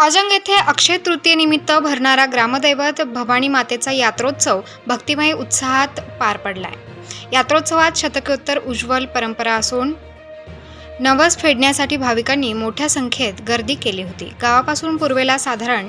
आजंग येथे अक्षय तृतीयेनिमित्त भरणारा ग्रामदैवत भवानी मातेचा यात्रोत्सव भक्तिमय उत्साहात पार पडलाय. यात्रोत्सवात शतकोत्तर उज्ज्वल परंपरा असून नवस फेडण्यासाठी भाविकांनी मोठ्या संख्येत गर्दी केली होती. गावापासून पूर्वेला साधारण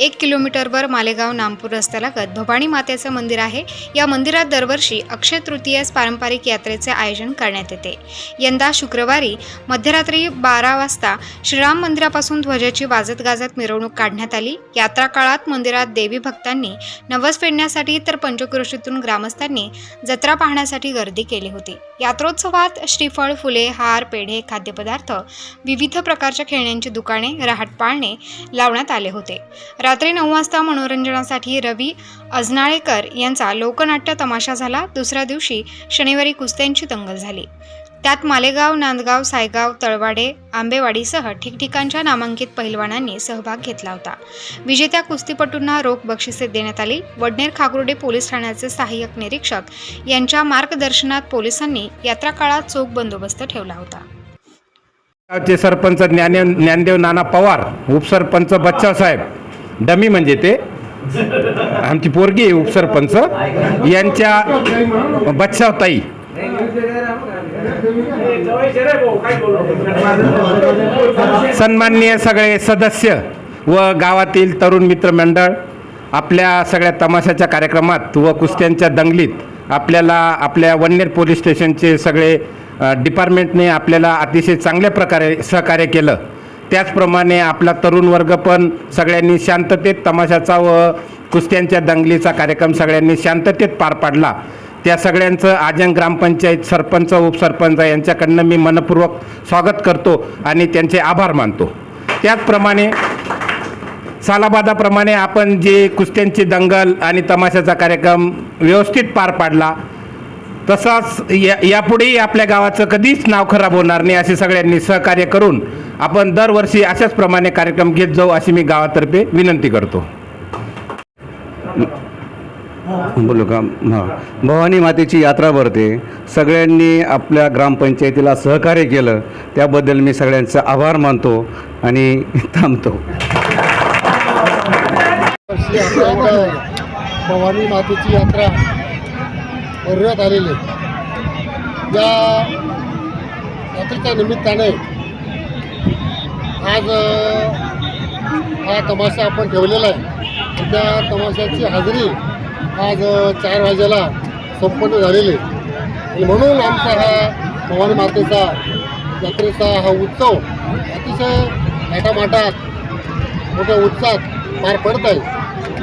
एक किलोमीटरवर मालेगाव नामपूर रस्त्यालगत भवानी मातेचं मंदिर आहे. या मंदिरात दरवर्षी अक्षय तृतीयस पारंपरिक यात्रेचे आयोजन करण्यात येते. यंदा शुक्रवारी मध्यरात्री बारा वाजता श्रीराम मंदिरापासून ध्वजाची वाजत गाजत मिरवणूक काढण्यात आली. यात्रा काळात मंदिरात देवी भक्तांनी नवस फेडण्यासाठी तर पंचक्रोशीतून ग्रामस्थांनी जत्रा पाहण्यासाठी गर्दी केली होती. यात्रोत्सवात श्रीफळ फुले हार पेढे खाद्यपदार्थ विविध प्रकारच्या खेळण्यांची दुकाने रहाटपाळणे लावण्यात आले होते. रात्री नऊ वाजता मनोरंजनासाठी रवी अजनाळेकर यांचा लोकनाट्य तमाशा झाला. दुसऱ्या दिवशी शनिवारी कुस्त्यांची दंगल झाली. त्यात मालेगाव नांदगाव सायगाव तळवाडे आंबेवाडीसह ठिकठिकाणच्या नामांकित पहिलवानांनी सहभाग घेतला होता. विजेत्या कुस्तीपटूंना रोख बक्षिसे देण्यात आली. वडनेर खाकुर्डे पोलीस ठाण्याचे सहाय्यक निरीक्षक यांच्या मार्गदर्शनात पोलिसांनी यात्रा काळात चोख बंदोबस्त ठेवला होता. गावचे सरपंच ज्ञाने ज्ञानदेव नाना पवार उपसरपंच बच्चा साहेब. डमी म्हणजे ते. आमची पोरगी आहे उपसरपंच. यांच्या बच्चावताई सन्माननीय सगळे सदस्य व गावातील तरुण मित्रमंडळ आपल्या सगळ्या तमाशाच्या कार्यक्रमात व कुस्त्यांच्या दंगलीत आपल्याला आपल्या वन्नेर पोलीस स्टेशनचे सगळे डिपार्टमेंटने आपल्याला अतिशय चांगल्या प्रकारे सहकार्य केलं. त्याचप्रमाणे आपला तरुण वर्ग पण सगळ्यांनी शांततेत तमाशाचा व कुस्त्यांच्या दंगलीचा कार्यक्रम सगळ्यांनी शांततेत पार पाडला. त्या सगळ्यांचं आजंग ग्रामपंचायत सरपंच उपसरपंच यांच्याकडनं मी मनपूर्वक स्वागत करतो आणि त्यांचे आभार मानतो. त्याचप्रमाणे सालाबादाप्रमाणे आपण जे कुस्त्यांची दंगल आणि तमाशाचा कार्यक्रम व्यवस्थित पार पाडला तसाच या यापुढेही आपल्या गावाचं कधीच नाव खराब होणार नाही असे सगळ्यांनी सहकार्य करून आपण दरवर्षी अशाच प्रमाणे कार्यक्रम घेत जाऊ अशी मी गावातर्फे विनंती करतो. बोलू का? हां. भवानी मातेची यात्रा भरते. सगळ्यांनी आपल्या ग्रामपंचायतीला सहकार्य केलं. त्याबद्दल मी सगळ्यांचा आभार मानतो आणि थांबतो. भवानी मातेची यात्रा भरण्यात आलेले या यात्रेच्या निमित्ताने आज हा तमाशा आपण ठेवलेला आहे. त्या तमाशाची हाजरी आज चार वाजेला संपन्न झालेली आणि म्हणून आमचा हा भवानी मातेचा यात्रेचा हा उत्सव अतिशय थाटामाटात मोठ्या उत्साहात पार पडत आहे.